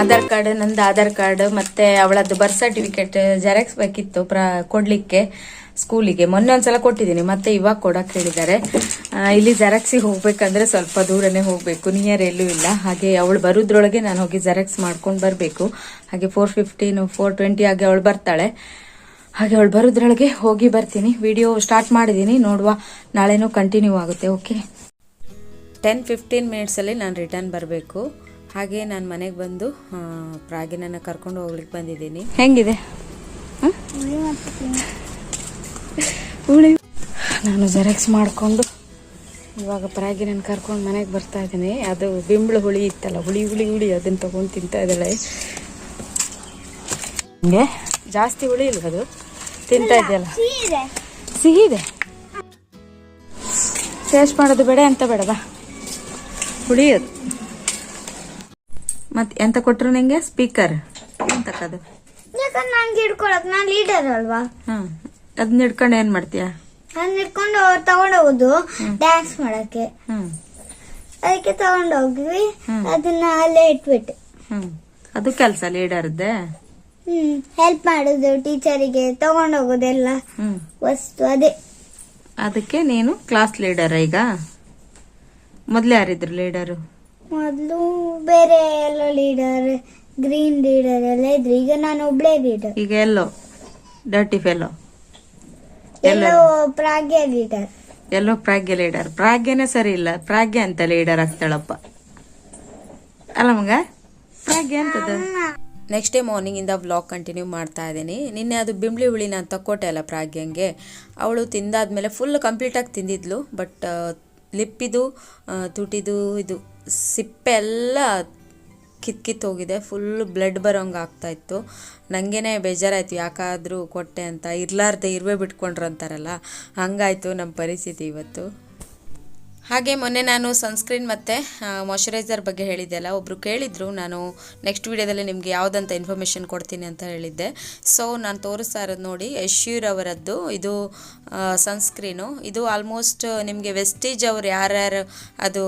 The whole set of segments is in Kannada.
ಆಧಾರ್ ಕಾರ್ಡ್, ನಂದು ಆಧಾರ್ ಕಾರ್ಡ್ ಮತ್ತೆ ಅವಳದ್ದು ಬರ್ತ್ ಸರ್ಟಿಫಿಕೇಟ್ ಜೆರಾಕ್ಸ್ ಬೇಕಿತ್ತು ಪ್ರ, ಕೊಡ್ಲಿಕ್ಕೆ ಸ್ಕೂಲಿಗೆ. ಮೊನ್ನೆ ಒಂದ್ಸಲ ಕೊಟ್ಟಿದ್ದೀನಿ, ಮತ್ತೆ ಇವಾಗ ಕೊಡಕ್ ಹೇಳಿದ್ದಾರೆ. ಇಲ್ಲಿ ಜೆರಾಕ್ಸಿಗೆ ಹೋಗ್ಬೇಕಂದ್ರೆ ಸ್ವಲ್ಪ ದೂರನೇ ಹೋಗ್ಬೇಕು ನಿಯರ್ ಎಲ್ಲೂ ಇಲ್ಲ. ಹಾಗೆ ಅವಳು ಬರೋದ್ರೊಳಗೆ ನಾನು ಹೋಗಿ ಜೆರಾಕ್ಸ್ ಮಾಡ್ಕೊಂಡು ಬರಬೇಕು. ಹಾಗೆ ಫೋರ್ ಫಿಫ್ಟೀನ್ ಫೋರ್ ಟ್ವೆಂಟಿ ಹಾಗೆ ಅವಳು ಬರ್ತಾಳೆ. ಹಾಗೆ ಅವಳು ಬರೋದ್ರೊಳಗೆ ಹೋಗಿ ಬರ್ತೀನಿ. ವಿಡಿಯೋ ಸ್ಟಾರ್ಟ್ ಮಾಡಿದ್ದೀನಿ, ನೋಡುವ ನಾಳೆನೂ ಕಂಟಿನ್ಯೂ ಆಗುತ್ತೆ ಓಕೆ ಟೆನ್ ಫಿಫ್ಟೀನ್ ಮಿನಿಟ್ಸಲ್ಲಿ ನಾನು ರಿಟರ್ನ್ ಬರಬೇಕು. ಹಾಗೆ ನಾನು ಮನೆಗೆ ಬಂದು ಪ್ರಾಗಿನನ್ನು ಕರ್ಕೊಂಡು ಹೋಗ್ಲಿಕ್ಕೆ ಬಂದಿದ್ದೀನಿ. ಹೆಂಗಿದೆ? ಹುಳಿ. ನಾನು ಜೆರಾಕ್ಸ್ ಮಾಡಿಕೊಂಡು ಇವಾಗ ಪ್ರಾಗಿನನ್ನು ಕರ್ಕೊಂಡು ಮನೆಗೆ ಬರ್ತಾ ಇದ್ದೀನಿ. ಅದು ಬಿಂಬಳು ಹುಳಿ ಇತ್ತಲ್ಲ ಹುಳಿ ಹುಳಿ ಹುಳಿ ಅದನ್ನು ತೊಗೊಂಡು ತಿಂತಾ ಇದ್ದಾಳೆ. ಹಂಗೆ? ಜಾಸ್ತಿ ಹುಳಿ ಇಲ್ಲ ಅದು. ತಿಂತಾ ಇದೆಯಲ್ಲ? ಸಿಹಿ ಇದೆ. ಟೇಸ್ಟ್ ಮಾಡೋದು ಬೇಡ ಅಂತ ಬೇಡ ಬಾ ಹುಳಿ ಅದು. ಮತ್ತೆ ಎಂತ ಕೊಟ್ರು ನಿಂಗೆ? ಸ್ಪೀಕರ್ ಎಂತ ಯಾಕಂದ್ರೆ ನಂಗೆ ಹಿಡ್ಕೊಳಕ್ ನಾನ್ ಲೀಡರ್ ಅಲ್ವಾ? ಹ್ಮ್ ಅದನ್ನ ಹಿಡ್ಕೊಂಡು ಏನ್ ಮಾಡ್ತೀಯ? ಅದನ್ನ ಹಿಡ್ಕೊಂಡು ಅವ್ರು ತಗೊಂಡೋಗುದು ಡ್ಯಾನ್ಸ್ ಮಾಡಕ್ಕೆ. ಹ್ಮ್. ಅದಕ್ಕೆ ತಗೊಂಡೋಗ್ವಿ ಅದನ್ನ ಅಲ್ಲೇ ಇಟ್ಬಿಟ್ಟು. ಹ್ಮ್. ಅದು ಕೆಲಸ ಲೀಡರ್ದೆ? ಹ್ಮ್. ಹೆಲ್ಪ್ ಮಾಡುದು ಟೀಚರಿಗೆ ತಗೊಂಡೋಗೋದೆಲ್ಲ ಹ್ಮ್. ವಸ್ತು ಅದೇ. ಅದಕ್ಕೆ ನೀನು ಕ್ಲಾಸ್ ಲೀಡರ್ ಈಗ? ಮೊದ್ಲು ಯಾರಿದ್ರು ಲೀಡರು ಮೊದ್ಲು ಬೇರೆ ಎಲ್ಲೋ ಲೀಡರ್ ಗ್ರೀನ್ ಲೀಡರ್ ಎಲ್ಲ ಇದ್ರು. ಈಗ ನಾನು ಒಬ್ಳೇ ಲೀಡರ್ ಈಗ ಎಲ್ಲೋ? ಡರ್ಟಿ ಫೆಲೋ ಎಲ್ಲೋ ಪ್ರಾಗ್ಯ ಲೀಡರ್ ಎಲ್ಲೋ ಪ್ರಾಗ್ಯ ಲೀಡರ್ ಪ್ರಾಗ್ಯನೇ ಸರಿ ಇಲ್ಲ. ಪ್ರಾಗ್ಯ ಅಂತ ಲೀಡರ್ ಆಗ್ತಾಳಪ್ಪ. ಅಲ್ಲ ಮಗ? ಪ್ರಾಗ್ಯ ಅಂತದ ನೆಕ್ಸ್ಟ್ ಡೇ ಮಾರ್ನಿಂಗಿಂದ ವ್ಲಾಗ್ ಕಂಟಿನ್ಯೂ ಮಾಡ್ತಾ ಇದ್ದೀನಿ. ನಿನ್ನೆ ಅದು ಬಿಂಬ್ಳಿ ಹುಳಿ ನಾನು ತಕ್ಕೊಟ್ಟೆ ಅಲ್ಲ ಪ್ರಾಗ್ಯಂಗೆ. ಅವಳು ತಿಂದಾದ್ಮೇಲೆ ಫುಲ್ ಕಂಪ್ಲೀಟಾಗಿ ತಿಂದಿದ್ಲು ಬಟ್ ಲಿಪ್ಪಿದು ತುಟಿದು ಇದು ಸಿಪ್ಪೆ ಎಲ್ಲ ಹೋಗಿದೆ. ಫುಲ್ ಬ್ಲಡ್ ಬರೋಂಗೆ ಆಗ್ತಾಯಿತ್ತು ನನಗೇನೆ ಬೇಜಾರಾಯ್ತು, ಯಾಕಾದರೂ ಕೊಟ್ಟೆ ಅಂತ. ಇರಲಾರ್ದೆ ಇರುವೆ ಬಿಟ್ಕೊಂಡ್ರು ಅಂತಾರಲ್ಲ. ಹಂಗಾಯ್ತು ನಮ್ಮ ಪರಿಸ್ಥಿತಿ ಇವತ್ತು. ಹಾಗೆ ಮೊನ್ನೆ ನಾನು ಸನ್ಸ್ಕ್ರೀನ್ ಮತ್ತು ಮಾಯಶ್ಚರೈಸರ್ ಬಗ್ಗೆ ಹೇಳಿದ್ದೆ ಅಲ್ಲ ಒಬ್ಬರು ಕೇಳಿದರು, ನಾನು ನೆಕ್ಸ್ಟ್ ವೀಡಿಯೋದಲ್ಲಿ ನಿಮಗೆ ಯಾವುದಂತ ಇನ್ಫಾರ್ಮೇಷನ್ ಕೊಡ್ತೀನಿ ಅಂತ ಹೇಳಿದ್ದೆ. ಸೊ ನಾನು ತೋರಿಸ್ತಾ ಇರೋದು ನೋಡಿ ಯಶ್ಯೂರ್ ಅವರದ್ದು, ಇದು ಸನ್ಸ್ಕ್ರೀನು ಇದು ಆಲ್ಮೋಸ್ಟ್ ನಿಮಗೆ ವೆಸ್ಟೇಜ್ ಅವ್ರು ಯಾರ್ಯಾರು ಅದು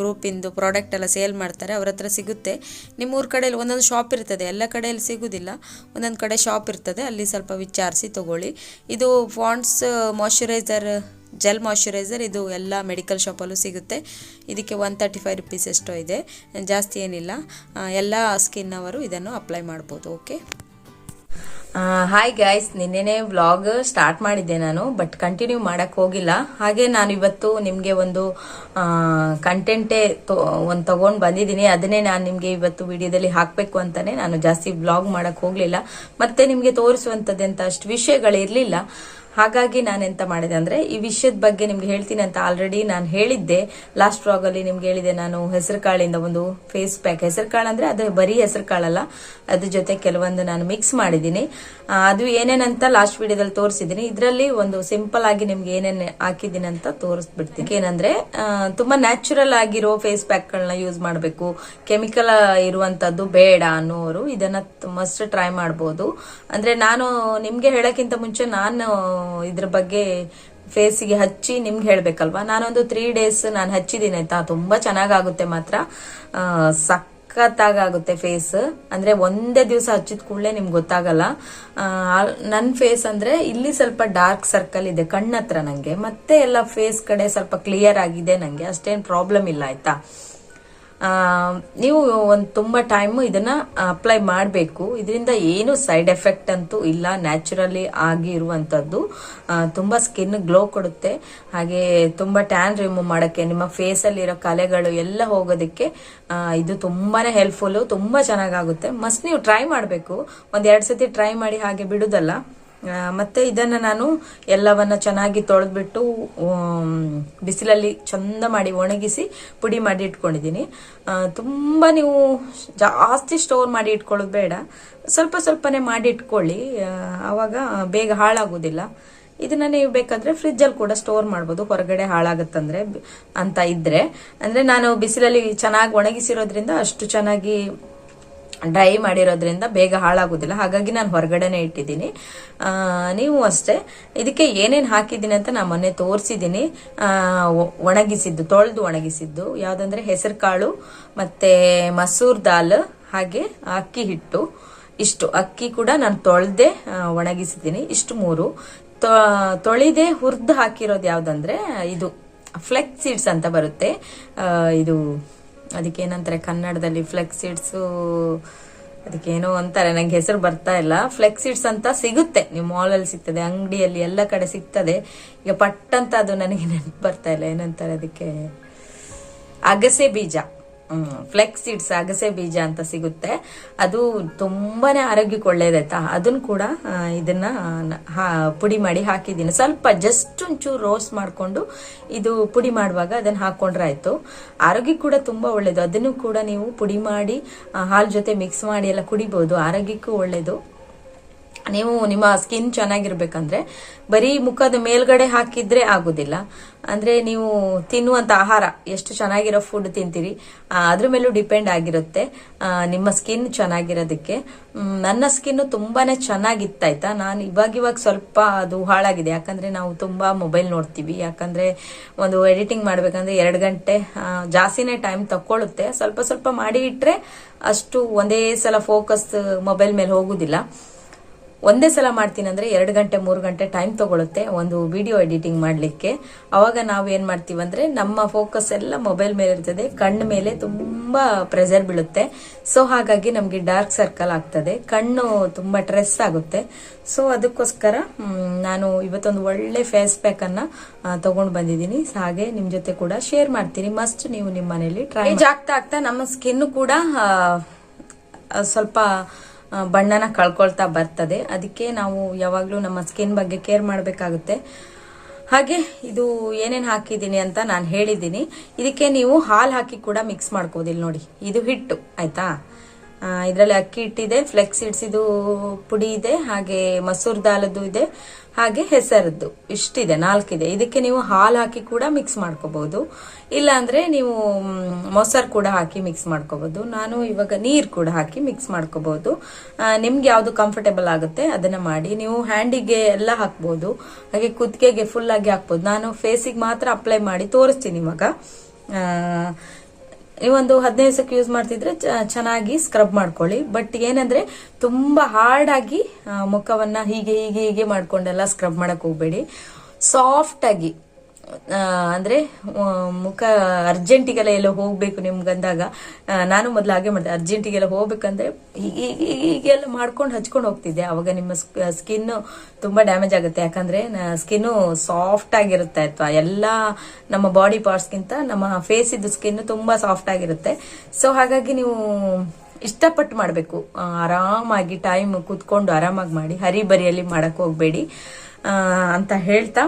ಗ್ರೂಪಿಂದು ಪ್ರಾಡಕ್ಟ್ ಎಲ್ಲ ಸೇಲ್ ಮಾಡ್ತಾರೆ, ಅವ್ರ ಹತ್ರ ಸಿಗುತ್ತೆ. ನಿಮ್ಮ ಊರ ಕಡೆಯಲ್ಲಿ ಒಂದೊಂದು ಶಾಪ್ ಇರ್ತದೆ, ಎಲ್ಲ ಕಡೆಯಲ್ಲಿ ಸಿಗೋದಿಲ್ಲ. ಒಂದೊಂದು ಕಡೆ ಶಾಪ್ ಇರ್ತದೆ, ಅಲ್ಲಿ ಸ್ವಲ್ಪ ವಿಚಾರಿಸಿ ತಗೊಳ್ಳಿ. ಇದು ಫಾಂಡ್ಸ್ ಮಾಯಶ್ಚರೈಸರ್ ಜೆಲ್ ಮಾಯಶ್ಚರೈಸರ್, ಇದು ಎಲ್ಲ ಮೆಡಿಕಲ್ ಶಾಪಲ್ಲೂ ಸಿಗುತ್ತೆ. ಇದಕ್ಕೆ ಒನ್ ತರ್ಟಿ ಫೈವ್ ರುಪೀಸ್ ಎಷ್ಟೋ ಇದೆ. ಜಾಸ್ತಿ ಏನಿಲ್ಲ. ಎಲ್ಲ ಸ್ಕಿನ್ ಅವರು ಇದನ್ನು ಅಪ್ಲೈ ಮಾಡ್ಬೋದು ಓಕೆ ಹಾಯ್ ಗಾಯ್ಸ್ ನಿನ್ನೆನೆ ವ್ಲಾಗ್ ಸ್ಟಾರ್ಟ್ ಮಾಡಿದ್ದೆ ನಾನು ಬಟ್ ಕಂಟಿನ್ಯೂ ಮಾಡಕ್ ಹೋಗಿಲ್ಲ. ಹಾಗೆ ನಾನು ಇವತ್ತು ನಿಮಗೆ ಒಂದು ಕಂಟೆಂಟೇ ಒಂದು ತಗೊಂಡು ಬಂದಿದ್ದೀನಿ. ಅದನ್ನೇ ನಾನು ನಿಮಗೆ ಇವತ್ತು ವಿಡಿಯೋದಲ್ಲಿ ಹಾಕಬೇಕು ಅಂತಾನೆ ನಾನು ಜಾಸ್ತಿ ವ್ಲಾಗ್ ಮಾಡಕ್ ಹೋಗ್ಲಿಲ್ಲ. ಮತ್ತೆ ನಿಮಗೆ ತೋರಿಸುವಂಥದ್ದೆಂತ ಅಷ್ಟು ವಿಷಯಗಳಿರಲಿಲ್ಲ. ಹಾಗಾಗಿ ನಾನು ಎಂತ ಮಾಡಿದೆ ಅಂದ್ರೆ, ಈ ವಿಷಯದ ಬಗ್ಗೆ ನಿಮ್ಗೆ ಹೇಳ್ತೀನಿ ಅಂತ ಆಲ್ರೆಡಿ ನಾನು ಹೇಳಿದ್ದೆ. ಲಾಸ್ಟ್ ವ್ಲಾಗ್ ಅಲ್ಲಿ ನಿಮ್ಗೆ ಹೇಳಿದೆ ನಾನು ಹೆಸರು ಕಾಳಿಂದ ಒಂದು ಫೇಸ್ ಪ್ಯಾಕ್ ಹೆಸರು ಕಾಳು ಅಂದ್ರೆ ಅದು ಬರೀ ಹೆಸರು ಕಾಳಲ್ಲ, ಅದ್ರ ಜೊತೆ ಕೆಲವೊಂದು ನಾನು ಮಿಕ್ಸ್ ಮಾಡಿದ್ದೀನಿ. ಅದು ಏನೇನಂತ ಲಾಸ್ಟ್ ವಿಡಿಯೋದಲ್ಲಿ ತೋರಿಸಿದ್ದೀನಿ. ಇದರಲ್ಲಿ ಒಂದು ಸಿಂಪಲ್ ಆಗಿ ನಿಮ್ಗೆ ಏನೇನು ಹಾಕಿದ್ದೀನಿ ಅಂತ ತೋರಿಸ್ಬಿಡ್ತೀನಿ. ಏನಂದ್ರೆ ತುಂಬಾ ನ್ಯಾಚುರಲ್ ಆಗಿರೋ ಫೇಸ್ ಪ್ಯಾಕ್ಗಳನ್ನ ಯೂಸ್ ಮಾಡಬೇಕು. ಕೆಮಿಕಲ್ ಇರುವಂತದ್ದು ಬೇಡ ಅನ್ನೋರು ಇದನ್ನ ಮಸ್ಟ್ ಟ್ರೈ ಮಾಡಬಹುದು ಅಂದ್ರೆ ನಾನು ನಿಮ್ಗೆ ಹೇಳಕ್ಕಿಂತ ಮುಂಚೆ ನಾನು ಇದ್ರ ಬಗ್ಗೆ ಫೇಸಿಗೆ ಹಚ್ಚಿ ನಿಮ್ಗೆ ಹೇಳ್ಬೇಕಲ್ವಾ? ನಾನೊಂದು ತ್ರೀ ಡೇಸ್ ನಾನು ಹಚ್ಚಿದ್ದೀನಿ ಆಯ್ತಾ? ತುಂಬಾ ಚೆನ್ನಾಗಾಗುತ್ತೆ ಮಾತ್ರ. ಆ, ಸಖತ್ತಾಗುತ್ತೆ ಫೇಸ್ ಅಂದ್ರೆ ಒಂದೇ ದಿವಸ ಹಚ್ಚಿದ ಕೂಡಲೇ ನಿಮ್ಗೆ ಗೊತ್ತಾಗಲ್ಲ. ನನ್ನ ಫೇಸ್ ಅಂದ್ರೆ ಇಲ್ಲಿ ಸ್ವಲ್ಪ ಡಾರ್ಕ್ ಸರ್ಕಲ್ ಇದೆ ಕಣ್ಣತ್ರ ನಂಗೆ. ಮತ್ತೆ ಎಲ್ಲ ಫೇಸ್ ಕಡೆ ಸ್ವಲ್ಪ ಕ್ಲಿಯರ್ ಆಗಿದೆ ನಂಗೆ. ಅಷ್ಟೇನ್ ಪ್ರಾಬ್ಲಮ್ ಇಲ್ಲ ಆಯ್ತಾ? ನೀವು ಒಂದು ತುಂಬ ಟೈಮ್ ಇದನ್ನ ಅಪ್ಲೈ ಮಾಡಬೇಕು. ಇದರಿಂದ ಏನು ಸೈಡ್ ಎಫೆಕ್ಟ್ ಅಂತೂ ಇಲ್ಲ. ನ್ಯಾಚುರಲಿ ಆಗಿ ಇರುವಂತದ್ದು. ತುಂಬ ತುಂಬಾ ಸ್ಕಿನ್ ಗ್ಲೋ ಕೊಡುತ್ತೆ. ಹಾಗೆ ತುಂಬ ಟ್ಯಾನ್ ರಿಮೂವ್ ಮಾಡೋಕ್ಕೆ, ನಿಮ್ಮ ಫೇಸ್ ಅಲ್ಲಿ ಇರೋ ಕಲೆಗಳು ಎಲ್ಲ ಹೋಗೋದಕ್ಕೆ ಇದು ತುಂಬಾನೇ ಹೆಲ್ಪ್ಫುಲ್ಲು ತುಂಬ ಚೆನ್ನಾಗಾಗುತ್ತೆ. ಮಸ್ಟ್ ನೀವು ಟ್ರೈ ಮಾಡಬೇಕು. ಒಂದು ಎರಡು ಸತಿ ಟ್ರೈ ಮಾಡಿ ಹಾಗೆ ಬಿಡುದಲ್ಲ. ಮತ್ತೆ ಇದನ್ನ ನಾನು ಎಲ್ಲವನ್ನ ಚೆನ್ನಾಗಿ ತೊಳೆದ್ಬಿಟ್ಟು ಬಿಸಿಲಲ್ಲಿ ಚಂದ ಮಾಡಿ ಒಣಗಿಸಿ ಪುಡಿ ಮಾಡಿ ಇಟ್ಕೊಂಡಿದ್ದೀನಿ. ತುಂಬಾ ನೀವು ಜಾಸ್ತಿ ಸ್ಟೋರ್ ಮಾಡಿ ಇಟ್ಕೊಳ್ಳೋದು ಬೇಡ. ಸ್ವಲ್ಪ ಸ್ವಲ್ಪನೇ ಮಾಡಿ ಇಟ್ಕೊಳ್ಳಿ. ಆವಾಗ ಬೇಗ ಹಾಳಾಗೋದಿಲ್ಲ ಇದನ್ನ ನೀವು ಬೇಕಾದ್ರೆ ಫ್ರಿಜ್ ಅಲ್ಲಿ ಕೂಡ ಸ್ಟೋರ್ ಮಾಡ್ಬೋದು. ಹೊರಗಡೆ ಹಾಳಾಗತ್ತಂದ್ರೆ ಅಂತ ಇದ್ರೆ. ಅಂದ್ರೆ ನಾನು ಬಿಸಿಲಲ್ಲಿ ಚೆನ್ನಾಗಿ ಒಣಗಿಸಿರೋದ್ರಿಂದ ಅಷ್ಟು ಚೆನ್ನಾಗಿ ಡ್ರೈ ಮಾಡಿರೋದ್ರಿಂದ ಬೇಗ ಹಾಳಾಗೋದಿಲ್ಲ ಹಾಗಾಗಿ ನಾನು ಹೊರಗಡೆನೆ ಇಟ್ಟಿದ್ದೀನಿ. ನೀವು ಅಷ್ಟೇ. ಇದಕ್ಕೆ ಏನೇನು ಹಾಕಿದ್ದೀನಿ ಅಂತ ನಾನು ಮೊನ್ನೆ ತೋರಿಸಿದ್ದೀನಿ. ಒಣಗಿಸಿದ್ದು, ತೊಳೆದು ಒಣಗಿಸಿದ್ದು. ಯಾವ್ದಂದ್ರೆ ಹೆಸರು ಕಾಳು ಮತ್ತೆ ಮಸೂರ್ ದಾಲ್, ಹಾಗೆ ಅಕ್ಕಿ ಹಿಟ್ಟು. ಇಷ್ಟು. ಅಕ್ಕಿ ಕೂಡ ನಾನು ತೊಳೆದೇ ಒಣಗಿಸಿದ್ದೀನಿ. ಇಷ್ಟು ಮೂರು. ತೊಳೆದೆ, ಹುರಿದು ಹಾಕಿರೋದು ಯಾವ್ದಂದ್ರೆ, ಇದು ಫ್ಲೆಕ್ಸ್ ಸೀಡ್ಸ್ ಅಂತ ಬರುತ್ತೆ. ಇದು ಅದಕ್ಕೆ ಏನಂತಾರೆ ಕನ್ನಡದಲ್ಲಿ ಫ್ಲೆಕ್ಸ್ ಸೀಡ್ಸು ಅದಕ್ಕೇನೋ ಅಂತಾರೆ. ನಂಗೆ ಹೆಸರು ಬರ್ತಾ ಇಲ್ಲ. ಫ್ಲೆಕ್ಸಿಡ್ಸ್ ಅಂತ ಸಿಗುತ್ತೆ. ನೀವು ಮಾಲಲ್ಲಿ ಸಿಗ್ತದೆ, ಅಂಗಡಿಯಲ್ಲಿ ಎಲ್ಲ ಕಡೆ ಸಿಗ್ತದೆ. ಈಗ ಪಟ್ಟಂತ ಅದು ನನಗೆ ನೆನಪು ಬರ್ತಾ ಇಲ್ಲ. ಏನಂತಾರೆ ಅದಕ್ಕೆ? ಅಗಸೆ ಬೀಜ. ಫ್ಲೆಕ್ಸ್ ಸೀಡ್ಸ್ ಅಗಸೆ ಬೀಜ ಅಂತ ಸಿಗುತ್ತೆ. ಅದು ತುಂಬಾನೇ ಆರೋಗ್ಯಕ್ಕೆ ಒಳ್ಳೇದಾಯ್ತಾ? ಅದನ್ನ ಕೂಡ ಇದನ್ನ ಪುಡಿ ಮಾಡಿ ಹಾಕಿದ್ದೀನಿ. ಸ್ವಲ್ಪ ಜಸ್ಟ್ ಒಂಚೂರು ರೋಸ್ಟ್ ಮಾಡಿಕೊಂಡು ಇದು ಪುಡಿ ಮಾಡುವಾಗ ಅದನ್ನ ಹಾಕೊಂಡ್ರೆ ಆಯ್ತು ಆರೋಗ್ಯಕ್ಕೆ ಕೂಡ ತುಂಬಾ ಒಳ್ಳೇದು. ಅದನ್ನು ಕೂಡ ನೀವು ಪುಡಿ ಮಾಡಿ ಹಾಲ್ ಜೊತೆ ಮಿಕ್ಸ್ ಮಾಡಿ ಎಲ್ಲ ಕುಡಿಬಹುದು ಆರೋಗ್ಯಕ್ಕೂ ಒಳ್ಳೇದು. ನೀವು ನಿಮ್ಮ ಸ್ಕಿನ್ ಚೆನ್ನಾಗಿರ್ಬೇಕಂದ್ರೆ ಬರೀ ಮುಖದ ಮೇಲ್ಗಡೆ ಹಾಕಿದ್ರೆ ಆಗುದಿಲ್ಲ. ಅಂದ್ರೆ ನೀವು ತಿನ್ನುವಂತ ಆಹಾರ, ಎಷ್ಟು ಚೆನ್ನಾಗಿರೋ ಫುಡ್ ತಿಂತೀರಿ ಅದ್ರ ಮೇಲೂ ಡಿಪೆಂಡ್ ಆಗಿರುತ್ತೆ. ನಿಮ್ಮ ಸ್ಕಿನ್ ಚೆನ್ನಾಗಿರೋದಕ್ಕೆ. ನನ್ನ ಸ್ಕಿನ್ ತುಂಬಾನೇ ಚೆನ್ನಾಗಿತ್ತಾಯ್ತಾ? ನಾನು ಇವಾಗ ಇವಾಗ ಸ್ವಲ್ಪ ಅದು ಹಾಳಾಗಿದೆ. ಯಾಕಂದ್ರೆ ನಾವು ತುಂಬಾ ಮೊಬೈಲ್ ನೋಡ್ತೀವಿ. ಯಾಕಂದ್ರೆ ಒಂದು ಎಡಿಟಿಂಗ್ ಮಾಡ್ಬೇಕಂದ್ರೆ ಎರಡು ಗಂಟೆ ಜಾಸ್ತಿನೇ ಟೈಮ್ ತಕೊಳ್ಳುತ್ತೆ ಸ್ವಲ್ಪ ಸ್ವಲ್ಪ ಮಾಡಿ ಇಟ್ರೆ ಅಷ್ಟು ಒಂದೇ ಸಲ ಫೋಕಸ್ ಮೊಬೈಲ್ ಮೇಲೆ ಹೋಗುದಿಲ್ಲ. ಒಂದೇ ಸಲ ಮಾಡ್ತೀನಿ ಅಂದ್ರೆ ಎರಡು ಗಂಟೆ ಮೂರು ಗಂಟೆ ಟೈಮ್ ತಗೊಳುತ್ತೆ ಒಂದು ವಿಡಿಯೋ ಎಡಿಟಿಂಗ್ ಮಾಡ್ಲಿಕ್ಕೆ. ಅವಾಗ ನಾವು ಏನು ಮಾಡ್ತೀವಿ ಅಂದ್ರೆ ನಮ್ಮ ಫೋಕಸ್ ಎಲ್ಲ ಮೊಬೈಲ್ ಮೇಲೆ ಇರ್ತದೆ ಕಣ್ಣು ಮೇಲೆ ತುಂಬಾ ಪ್ರೆಷರ್ ಬೀಳುತ್ತೆ. ಸೊ ಹಾಗಾಗಿ ನಮ್ಗೆ ಡಾರ್ಕ್ ಸರ್ಕಲ್ ಆಗ್ತದೆ ಕಣ್ಣು ತುಂಬಾ ಟ್ರೆಸ್ ಆಗುತ್ತೆ. ಸೊ ಅದಕ್ಕೋಸ್ಕರ ನಾನು ಇವತ್ತೊಂದು ಒಳ್ಳೆ ಫೇಸ್ ಪ್ಯಾಕ್ ಅನ್ನ ತಗೊಂಡು ಬಂದಿದ್ದೀನಿ. ಹಾಗೆ ನಿಮ್ ಜೊತೆ ಕೂಡ ಶೇರ್ ಮಾಡ್ತೀನಿ. ಮಸ್ಟ್ ನೀವು ನಿಮ್ಮ ಮನೇಲಿ ಟ್ರೈ ಆಗ್ತಾ ಆಗ್ತಾ ನಮ್ಮ ಸ್ಕಿನ್ ಕೂಡ ಸ್ವಲ್ಪ ಬಣ್ಣನ ಕಳ್ಕೊಳ್ತಾ ಬರ್ತದೆ. ಅದಕ್ಕೆ ನಾವು ಯಾವಾಗಲೂ ನಮ್ಮ ಸ್ಕಿನ್ ಬಗ್ಗೆ ಕೇರ್ ಮಾಡಬೇಕಾಗುತ್ತೆ. ಹಾಗೆ ಇದು ಏನೇನು ಹಾಕಿದ್ದೀನಿ ಅಂತ ನಾನು ಹೇಳಿದ್ದೀನಿ. ಇದಕ್ಕೆ ನೀವು ಹಾಲು ಹಾಕಿ ಕೂಡ ಮಿಕ್ಸ್ ಮಾಡ್ಕೋದಿಲ್ಲ ನೋಡಿ. ಇದು ಹಿಟ್ಟು, ಆಯ್ತಾ? ಇದರಲ್ಲಿ ಅಕ್ಕಿ ಹಿಟ್ಟಿದೆ ಫ್ಲೆಕ್ಸ್ ಇದು ಪುಡಿ ಇದೆ, ಹಾಗೆ ಮಸೂರ್ ದಾಲದ್ದು ಇದೆ, ಹಾಗೆ ಹೆಸರದ್ದು. ಇಷ್ಟಿದೆ, ನಾಲ್ಕಿದೆ. ಇದಕ್ಕೆ ನೀವು ಹಾಲು ಹಾಕಿ ಕೂಡ ಮಿಕ್ಸ್ ಮಾಡ್ಕೋಬಹುದು ಇಲ್ಲಾಂದ್ರೆ ನೀವು ಮೊಸರು ಕೂಡ ಹಾಕಿ ಮಿಕ್ಸ್ ಮಾಡ್ಕೋಬಹುದು ನಾನು ಇವಾಗ ನೀರು ಕೂಡ ಹಾಕಿ ಮಿಕ್ಸ್ ಮಾಡ್ಕೋಬಹುದು ನಿಮ್ಗೆ ಯಾವ್ದು ಕಂಫರ್ಟೇಬಲ್ ಆಗುತ್ತೆ ಅದನ್ನ ಮಾಡಿ. ನೀವು ಹ್ಯಾಂಡಿಗೆ ಎಲ್ಲ ಹಾಕ್ಬಹುದು ಹಾಗೆ ಕುತ್ತಿಗೆಗೆ ಫುಲ್ ಆಗಿ ಹಾಕ್ಬಹುದು ನಾನು ಫೇಸಿಗೆ ಮಾತ್ರ ಅಪ್ಲೈ ಮಾಡಿ ತೋರಿಸ್ತೀನಿ ಇವಾಗ. ಆ, ಒಂದು ಹದಿನೈದು ದಿವಸಕ್ಕೆ ಯೂಸ್ ಮಾಡ್ತಿದ್ರೆ ಚೆನ್ನಾಗಿ ಸ್ಕ್ರಬ್ ಮಾಡ್ಕೊಳ್ಳಿ. ಬಟ್ ಏನಂದ್ರೆ ತುಂಬಾ ಹಾರ್ಡ್ ಆಗಿ ಮುಖವನ್ನ ಹೀಗೆ ಹೀಗೆ ಹೀಗೆ ಮಾಡ್ಕೊಂಡೆಲ್ಲ ಸ್ಕ್ರಬ್ ಮಾಡಕ್ ಹೋಗ್ಬೇಡಿ. ಸಾಫ್ಟ್ ಆಗಿ ಅಂದ್ರೆ ಮುಖ ಅರ್ಜೆಂಟಿಗೆಲ್ಲ ಎಲ್ಲೋ ಹೋಗಬೇಕು ನಿಮ್ಗಂದಾಗ. ನಾನು ಮೊದ್ಲು ಹಾಗೆ ಮಾಡಿದೆ. ಅರ್ಜೆಂಟಿಗೆಲ್ಲ ಹೋಗ್ಬೇಕಂದ್ರೆ ಹೀಗೆ ಹೀಗೆ ಹೀಗೆಲ್ಲ ಮಾಡ್ಕೊಂಡು ಹಚ್ಕೊಂಡು ಹೋಗ್ತಿದ್ದೆ. ಅವಾಗ ನಿಮ್ಮ ಸ್ಕಿನ್ ತುಂಬಾ ಡ್ಯಾಮೇಜ್ ಆಗುತ್ತೆ. ಯಾಕಂದ್ರೆ ಸ್ಕಿನ್ ಸಾಫ್ಟ್ ಆಗಿರುತ್ತೆ ಅಥವಾ ಎಲ್ಲ ನಮ್ಮ ಬಾಡಿ ಪಾರ್ಟ್ಸ್ಗಿಂತ ನಮ್ಮ ಫೇಸ್ ಇದ್ದು ಸ್ಕಿನ್ ತುಂಬಾ ಸಾಫ್ಟ್ ಆಗಿರುತ್ತೆ. ಸೊ, ಹಾಗಾಗಿ ನೀವು ಇಷ್ಟಪಟ್ಟು ಮಾಡಬೇಕು. ಆರಾಮಾಗಿ ಟೈಮ್ ಕೂತ್ಕೊಂಡು ಆರಾಮಾಗಿ ಮಾಡಿ, ಹರಿಬರಿಯಲ್ಲಿ ಮಾಡಕ್ ಹೋಗಬೇಡಿ. ಅಂತ ಹೇಳ್ತಾ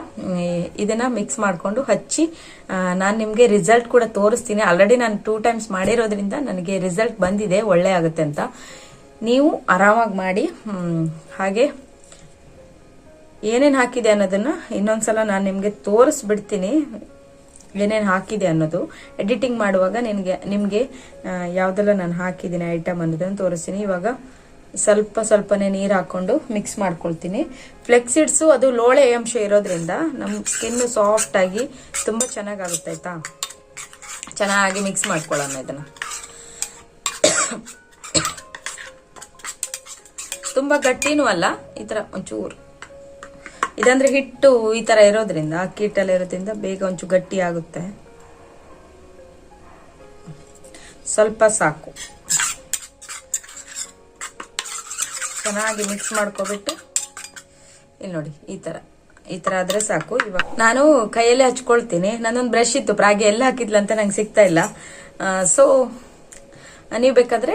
ಇದನ್ನ ಮಿಕ್ಸ್ ಮಾಡಿಕೊಂಡು ಹಚ್ಚಿ ನಾನು ನಿಮಗೆ ರಿಸಲ್ಟ್ ಕೂಡ ತೋರಿಸ್ತೀನಿ. ಆಲ್ರೆಡಿ ನಾನು ಟೂ ಟೈಮ್ಸ್ ಮಾಡಿರೋದ್ರಿಂದ ನನಗೆ ರಿಸಲ್ಟ್ ಬಂದಿದೆ, ಒಳ್ಳೆ ಆಗುತ್ತೆ ಅಂತ. ನೀವು ಆರಾಮಾಗಿ ಮಾಡಿ ಹಾಗೆ ಏನೇನು ಹಾಕಿದೆ ಅನ್ನೋದನ್ನ ಇನ್ನೊಂದ್ಸಲ ನಾನು ನಿಮಗೆ ತೋರಿಸ್ಬಿಡ್ತೀನಿ. ಏನೇನು ಹಾಕಿದೆ ಅನ್ನೋದು. ಎಡಿಟಿಂಗ್ ಮಾಡುವಾಗ ನಿನಗೆ, ನಿಮಗೆ ಯಾವುದೆಲ್ಲ ನಾನು ಹಾಕಿದ್ದೀನಿ ಐಟಮ್ ಅನ್ನೋದನ್ನು ತೋರಿಸ್ತೀನಿ. ಇವಾಗ ಸ್ವಲ್ಪ ಸ್ವಲ್ಪನೇ ನೀರು ಹಾಕೊಂಡು ಮಿಕ್ಸ್ ಮಾಡ್ಕೊಳ್ತೀನಿ. ಫ್ಲೆಕ್ಸಿಡ್ಸು ಅದು ಲೋಳೆ ಅಂಶ ಇರೋದ್ರಿಂದ ನಮ್ಮ ಸ್ಕಿನ್ ಸಾಫ್ಟ್ ಆಗಿ ತುಂಬ ಚೆನ್ನಾಗಾಗುತ್ತೆ ಆಯಿತಾ? ಚೆನ್ನಾಗಿ ಮಿಕ್ಸ್ ಮಾಡ್ಕೊಳ್ಳೋಣ ಇದನ್ನ. ತುಂಬ ಗಟ್ಟಿನೂ ಅಲ್ಲ, ಈ ಥರ ಒಂಚೂರು. ಇದಂದ್ರೆ ಹಿಟ್ಟು ಈ ತರ ಇರೋದ್ರಿಂದ ಅಕ್ಕಿ ಹಿಟ್ಟಲ್ಲಿ ಇರೋದ್ರಿಂದ ಬೇಗ ಒಂಚೂರು ಗಟ್ಟಿ ಆಗುತ್ತೆ. ಸ್ವಲ್ಪ ಸಾಕು. ಚೆನ್ನಾಗಿ ಮಿಕ್ಸ್ ಮಾಡ್ಕೊಬಿಟ್ಟು, ಇಲ್ಲಿ ನೋಡಿ, ಈ ತರ. ಈ ತರ ಆದ್ರೆ ಸಾಕು. ಇವಾಗ ನಾನು ಕೈಯಲ್ಲೇ ಹಚ್ಕೊಳ್ತೀನಿ. ನನ್ನೊಂದು ಬ್ರಷ್ ಇತ್ತು, ಪ್ರಾಗೆ ಎಲ್ಲ ಹಾಕಿದ್ಲ ಅಂತ ನಂಗೆ ಸಿಗ್ತಾ ಇಲ್ಲ. ಸೊ ನೀವು ಬೇಕಾದ್ರೆ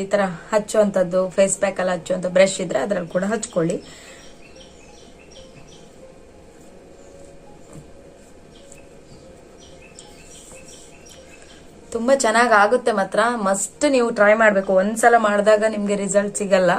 ಈ ತರ ಹಚ್ಚುವಂಥದ್ದು ಫೇಸ್ ಪ್ಯಾಕ್ ಅಲ್ಲಿ ಹಚ್ಚುವಂಥ ಬ್ರಷ್ ಇದ್ರೆ ಅದ್ರಲ್ಲಿ ಕೂಡ ಹಚ್ಕೊಳ್ಳಿ. ತುಂಬಾ ಚೆನ್ನಾಗಿ ಆಗುತ್ತೆ ಮಾತ್ರ. ಮಸ್ಟ್ ನೀವು ಟ್ರೈ ಮಾಡಬೇಕು. ಒಂದ್ಸಲ ಮಾಡಿದಾಗ ನಿಮ್ಗೆ ರಿಸಲ್ಟ್ ಸಿಗಲ್ಲ.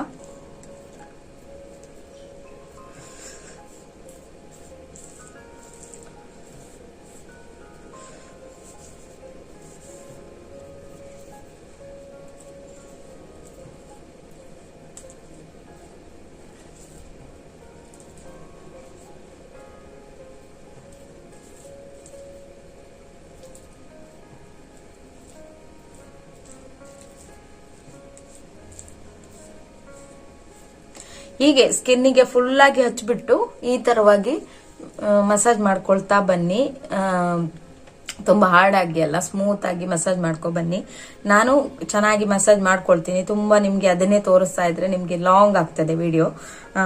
ಹೀಗೆ ಸ್ಕಿನ್ನಿಗೆ ಫುಲ್ಲಾಗಿ ಹಚ್ಚಿಬಿಟ್ಟು ಈ ತರವಾಗಿ ಮಸಾಜ್ ಮಾಡ್ಕೊಳ್ತಾ ಬನ್ನಿ. ತುಂಬಾ ಹಾರ್ಡ್ ಆಗಿ ಅಲ್ಲ ಸ್ಮೂತ್ ಆಗಿ ಮಸಾಜ್ ಮಾಡ್ಕೊ ಬನ್ನಿ. ನಾನು ಚೆನ್ನಾಗಿ ಮಸಾಜ್ ಮಾಡ್ಕೊಳ್ತೀನಿ. ತುಂಬಾ ನಿಮ್ಗೆ ಅದನ್ನೇ ತೋರಿಸ್ತಾ ಇದ್ರೆ ನಿಮ್ಗೆ ಲಾಂಗ್ ಆಗ್ತದೆ ವಿಡಿಯೋ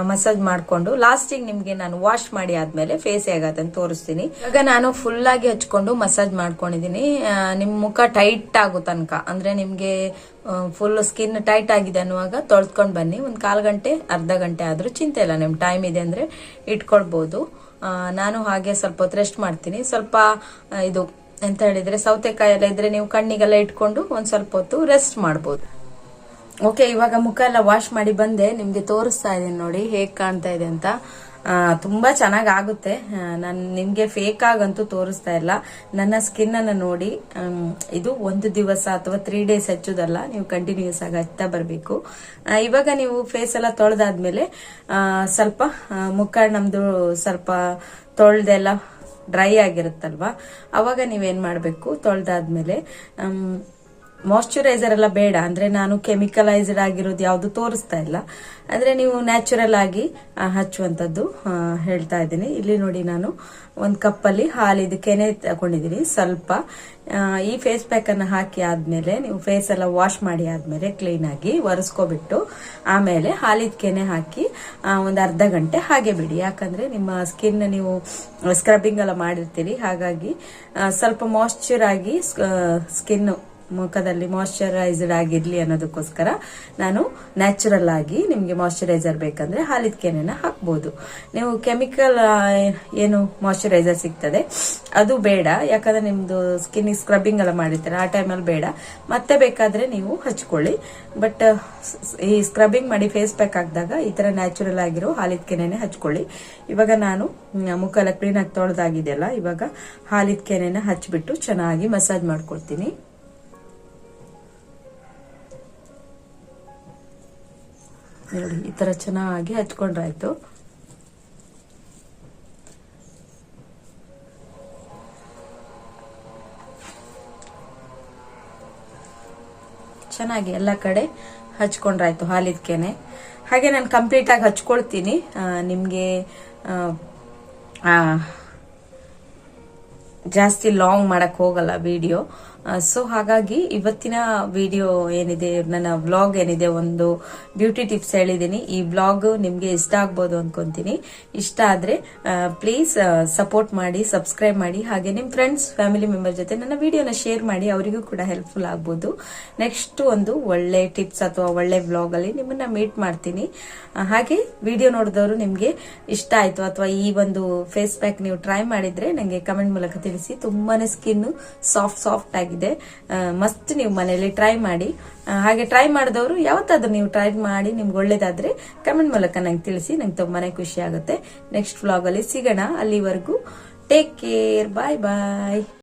ಮಸಾಜ್ ಮಾಡ್ಕೊಂಡು. ಲಾಸ್ಟಿಗೆ ನಿಮ್ಗೆ ನಾನು ವಾಶ್ ಮಾಡಿ ಆದ್ಮೇಲೆ ಫೇಸ್ ಹೇಗತ್ತೆ ಅಂತ ತೋರಿಸ್ತೀನಿ. ಈಗ ನಾನು ಫುಲ್ ಆಗಿ ಹಚ್ಕೊಂಡು ಮಸಾಜ್ ಮಾಡ್ಕೊಂಡಿದೀನಿ ನಿಮ್ಮ ನಿಮ್ ಮುಖ ಟೈಟ್ ಆಗೋ ತನಕ. ಅಂದ್ರೆ ನಿಮ್ಗೆ ಫುಲ್ ಸ್ಕಿನ್ ಟೈಟ್ ಆಗಿದೆ ಅನ್ನುವಾಗ ತೊಳ್ಕೊಂಡ್ ಬನ್ನಿ. ಒಂದ್ ಕಾಲ್ ಗಂಟೆ, ಅರ್ಧ ಗಂಟೆ ಆದ್ರೂ ಚಿಂತೆ ಇಲ್ಲ. ನಿಮ್ ಟೈಮ್ ಇದೆ ಅಂದ್ರೆ ಇಟ್ಕೊಳ್ಬಹುದು ನಾನು ಹಾಗೆ ಸ್ವಲ್ಪ ಹೊತ್ತು ರೆಸ್ಟ್ ಮಾಡ್ತೀನಿ. ಸ್ವಲ್ಪ ಇದು ಎಂತ ಹೇಳಿದ್ರೆ ಸೌತೆಕಾಯಿ ಎಲ್ಲ ಇದ್ರೆ ನೀವು ಕಣ್ಣಿಗೆಲ್ಲ ಇಟ್ಕೊಂಡು ಒಂದ್ ಸ್ವಲ್ಪ ಹೊತ್ತು ರೆಸ್ಟ್ ಮಾಡ್ಬೋದು. ಓಕೆ ಇವಾಗ ಮುಖ ಎಲ್ಲ ವಾಶ್ ಮಾಡಿ ಬಂದೆ. ನಿಮ್ಗೆ ತೋರಿಸ್ತಾ ಇದ್ದೀನಿ ನೋಡಿ, ಹೇಗ್ ಕಾಣ್ತಾ ಇದೆ ಅಂತ. ತುಂಬಾ ಚೆನ್ನಾಗ್ ಆಗುತ್ತೆ. ನಾನು ನಿಮ್ಗೆ ಫೇಕ್ ಆಗಂತೂ ತೋರಿಸ್ತಾ ಇಲ್ಲ. ನನ್ನ ಸ್ಕಿನ್ ಅನ್ನ ನೋಡಿ ಇದು ಒಂದು ದಿವಸ ಅಥವಾ ತ್ರೀ ಡೇಸ್ ಹಚ್ಚೋದಲ್ಲ, ನೀವು ಕಂಟಿನ್ಯೂಸ್ ಆಗಿ ಹಚ್ತಾ ಬರಬೇಕು. ಇವಾಗ ನೀವು ಫೇಸ್ ಎಲ್ಲ ತೊಳೆದಾದ್ಮೇಲೆ ಸ್ವಲ್ಪ ಮುಖ ನಮ್ದು ಸ್ವಲ್ಪ ತೊಳ್ದೆಲ್ಲ ಡ್ರೈ ಆಗಿರುತ್ತಲ್ವಾ? ಅವಾಗ ನೀವೇನ್ ಮಾಡಬೇಕು? ತೊಳೆದಾದ್ಮೇಲೆ ಮಾಯಶ್ಚರೈಸರ್ ಎಲ್ಲ ಬೇಡ. ಅಂದ್ರೆ ನಾನು ಕೆಮಿಕಲೈಸ್ಡ್ ಆಗಿರೋದು ಯಾವುದು ತೋರಿಸ್ತಾ ಇಲ್ಲ. ಅಂದ್ರೆ ನೀವು ನ್ಯಾಚುರಲ್ ಆಗಿ ಹಚ್ಚುವಂತದ್ದು ಹೇಳ್ತಾ ಇದ್ದೀನಿ. ಇಲ್ಲಿ ನೋಡಿ ನಾನು ಒಂದು ಕಪ್ಪಲ್ಲಿ ಹಾಲಿದ ಕೆನೆ ತಗೊಂಡಿದ್ದೀನಿ. ಸ್ವಲ್ಪ ಈ ಫೇಸ್ ಪ್ಯಾಕ್ ಅನ್ನ ಹಾಕಿ ಆದ್ಮೇಲೆ ನೀವು ಫೇಸ್ ಎಲ್ಲ ವಾಶ್ ಮಾಡಿ ಆದ್ಮೇಲೆ ಕ್ಲೀನ್ ಆಗಿ ಒರೆಸ್ಕೊಬಿಟ್ಟು ಆಮೇಲೆ ಹಾಲಿದ ಕೆನೆ ಹಾಕಿ ಒಂದು ಅರ್ಧ ಗಂಟೆ ಹಾಗೆ ಬಿಡಿ. ಯಾಕಂದ್ರೆ ನಿಮ್ಮ ಸ್ಕಿನ್ ನೀವು ಸ್ಕ್ರಬ್ಬಿಂಗ್ ಎಲ್ಲ ಮಾಡಿರ್ತೀರಿ. ಹಾಗಾಗಿ ಸ್ವಲ್ಪ ಮಾಯ್ಶ್ಚರ್ ಆಗಿ ಸ್ಕಿನ್ ಮುಖದಲ್ಲಿ ಮಾಯಶ್ಚರೈಸ್ಡ್ ಆಗಿರ್ಲಿ ಅನ್ನೋದಕ್ಕೋಸ್ಕರ ನಾನು ನ್ಯಾಚುರಲ್ ಆಗಿ ನಿಮಗೆ ಮಾಯಶ್ಚರೈಸರ್ ಬೇಕಂದ್ರೆ ಹಾಲಿದ ಕೆನೆನ ಹಾಕ್ಬೋದು. ನೀವು ಕೆಮಿಕಲ್ ಏನು ಮಾಯಶ್ಚರೈಸರ್ ಸಿಗ್ತದೆ, ಅದು ಬೇಡ. ಯಾಕಂದ್ರೆ ನಿಮ್ದು ಸ್ಕಿನ್ ಸ್ಕ್ರಬ್ಬಿಂಗ್ ಎಲ್ಲ ಮಾಡಿರ್ತಾರೆ, ಆ ಟೈಮಲ್ಲಿ ಬೇಡ. ಮತ್ತೆ ಬೇಕಾದ್ರೆ ನೀವು ಹಚ್ಕೊಳ್ಳಿ. ಬಟ್ ಈ ಸ್ಕ್ರಬ್ಬಿಂಗ್ ಮಾಡಿ ಫೇಸ್ ಪ್ಯಾಕ್ ಹಾಕಿದಾಗ ಈ ತರ ನ್ಯಾಚುರಲ್ ಆಗಿರೋ ಹಾಲಿದ ಕೆನೆನೆ ಹಚ್ಕೊಳ್ಳಿ. ಇವಾಗ ನಾನು ಮುಖ ಎಲ್ಲ ಕ್ಲೀನ್ ಆಗಿ ತೊಳೆದಾಗಿದೆಯಲ್ಲ, ಇವಾಗ ಹಾಲಿದ ಕೆನೆನ ಹಚ್ಬಿಟ್ಟು ಚೆನ್ನಾಗಿ ಮಸಾಜ್ ಮಾಡ್ಕೊಳ್ತೀನಿ ನೋಡಿ ಈ ತರ ಚೆನ್ನಾಗಿ ಹಚ್ಕೊಂಡ್ರಾಯ್ತು. ಚೆನ್ನಾಗಿ ಎಲ್ಲ ಕಡೆ ಹಚ್ಕೊಂಡ್ರಾಯ್ತು ಹಾಲಿದ್ಕೇನೆ. ಹಾಗೆ ನಾನು ಕಂಪ್ಲೀಟ್ ಆಗಿ ಹಚ್ಕೊಳ್ತೀನಿ ನಿಮ್ಗೆ ಜಾಸ್ತಿ ಲಾಂಗ್ ಮಾಡಕ್ ಹೋಗಲ್ಲ ವಿಡಿಯೋ. ಸೊ ಹಾಗಾಗಿ ಇವತ್ತಿನ ವಿಡಿಯೋ ಏನಿದೆ, ನನ್ನ ವ್ಲಾಗ್ ಏನಿದೆ, ಒಂದು ಬ್ಯೂಟಿ ಟಿಪ್ಸ್ ಹೇಳಿದ್ದೀನಿ. ಈ ವ್ಲಾಗ್ ನಿಮಗೆ ಇಷ್ಟ ಆಗ್ಬೋದು ಅನ್ಕೊಂತೀನಿ. ಇಷ್ಟ ಆದ್ರೆ ಪ್ಲೀಸ್ ಸಪೋರ್ಟ್ ಮಾಡಿ ಸಬ್ಸ್ಕ್ರೈಬ್ ಮಾಡಿ, ಹಾಗೆ ನಿಮ್ಮ ಫ್ರೆಂಡ್ಸ್ ಫ್ಯಾಮಿಲಿ ಮೆಂಬರ್ ಜೊತೆ ನನ್ನ ವಿಡಿಯೋನ ಶೇರ್ ಮಾಡಿ, ಅವರಿಗೂ ಕೂಡ ಹೆಲ್ಪ್ಫುಲ್ ಆಗ್ಬೋದು. ನೆಕ್ಸ್ಟ್ ಒಂದು ಒಳ್ಳೆ ಟಿಪ್ಸ್ ಅಥವಾ ಒಳ್ಳೆ ವ್ಲಾಗಲ್ಲಿ ನಿಮ್ಮನ್ನ ಮೀಟ್ ಮಾಡ್ತೀನಿ. ಹಾಗೆ ವಿಡಿಯೋ ನೋಡಿದವರು ನಿಮಗೆ ಇಷ್ಟ ಆಯ್ತು ಅಥವಾ ಈ ಒಂದು ಫೇಸ್ ಪ್ಯಾಕ್ ನೀವು ಟ್ರೈ ಮಾಡಿದ್ರೆ ನನಗೆ ಕಮೆಂಟ್ ಮೂಲಕ ತಿಳಿಸಿ. ತುಂಬಾನೇ ಸ್ಕಿನ್ ಸಾಫ್ಟ್ ಸಾಫ್ಟ್ ಆಗಿದೆ. ಮಸ್ತ್ ನೀವು ಮನೆಯಲ್ಲಿ ಟ್ರೈ ಮಾಡಿ. ಹಾಗೆ ಟ್ರೈ ಮಾಡಿದವರು ಯಾವತ್ತಾದ್ರೂ ನೀವು ಟ್ರೈ ಮಾಡಿ, ನಿಮ್ಗೆ ಒಳ್ಳೇದಾದ್ರೆ ಕಮೆಂಟ್ ಮೂಲಕ ನಂಗೆ ತಿಳಿಸಿ, ನಂಗೆ ತುಂಬಾನೇ ಖುಷಿ ಆಗುತ್ತೆ. ನೆಕ್ಸ್ಟ್ ವ್ಲಾಗಲ್ಲಿ ಸಿಗೋಣ. ಅಲ್ಲಿವರೆಗೂ ಟೇಕ್ ಕೇರ್ ಬಾಯ್ ಬಾಯ್